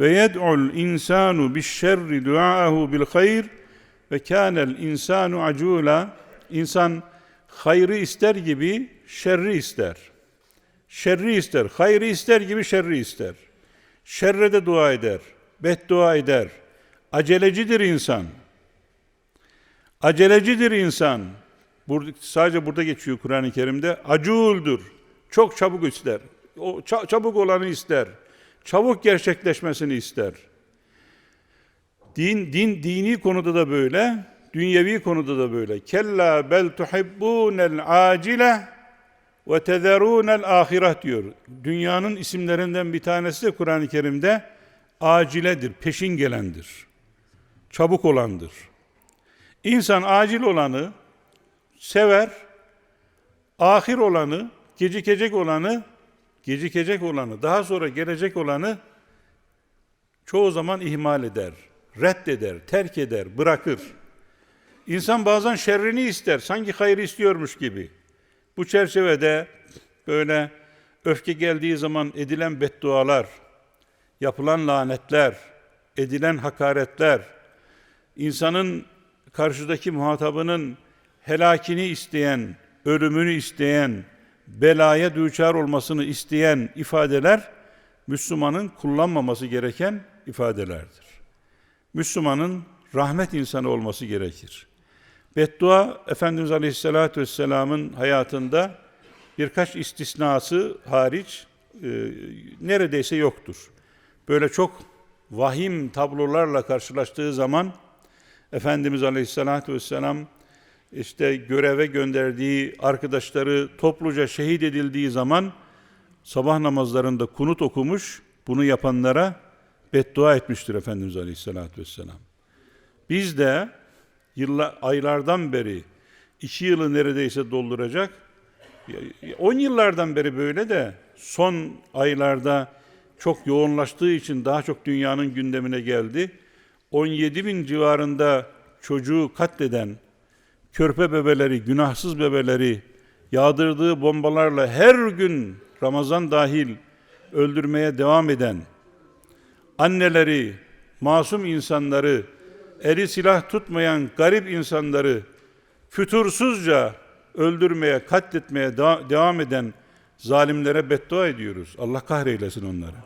ve yed'ul insanu bi'şerri duaahu bil hayr ve kânel insanu acula insan hayrı ister gibi şerri ister. Şerri ister, hayrı ister gibi şerri ister. Şerre de dua eder, beddua eder. Acelecidir insan. Acelecidir insan. Burada, sadece burada geçiyor Kur'an-ı Kerim'de. Aculdur. Çok çabuk ister. O ça- çabuk olanı ister. Çabuk gerçekleşmesini ister. Din, din dini konuda da böyle, dünyevi konuda da böyle. Kella bel tuhibbunel acile ve tezerunel ahireh diyor. Dünyanın isimlerinden bir tanesi de Kur'an-ı Kerim'de aciledir, peşin gelendir. Çabuk olandır. İnsan acil olanı sever, ahir olanı, gecikecek olanı, gecikecek olanı, daha sonra gelecek olanı çoğu zaman ihmal eder, reddeder, terk eder, bırakır. İnsan bazen şerrini ister, sanki hayrı istiyormuş gibi. Bu çerçevede böyle öfke geldiği zaman edilen beddualar, yapılan lanetler, edilen hakaretler, insanın karşıdaki muhatabının helakini isteyen, ölümünü isteyen, belaya düçar olmasını isteyen ifadeler Müslümanın kullanmaması gereken ifadelerdir. Müslümanın rahmet insanı olması gerekir. Beddua Efendimiz Aleyhisselatü Vesselam'ın hayatında birkaç istisnası hariç e, neredeyse yoktur. Böyle çok vahim tablolarla karşılaştığı zaman Efendimiz Aleyhisselatü Vesselam işte göreve gönderdiği arkadaşları topluca şehit edildiği zaman sabah namazlarında kunut okumuş, bunu yapanlara beddua etmiştir Efendimiz Aleyhisselatü Vesselam. Biz de yılla, aylardan beri iki yılı neredeyse dolduracak, 10 yıllardan beri böyle de son aylarda çok yoğunlaştığı için daha çok dünyanın gündemine geldi. 17 bin civarında çocuğu katleden, körpe bebeleri, günahsız bebeleri yağdırdığı bombalarla her gün Ramazan dahil öldürmeye devam eden, anneleri, masum insanları, eli silah tutmayan garip insanları fütursuzca öldürmeye, katletmeye devam eden zalimlere beddua ediyoruz. Allah kahreylesin onları.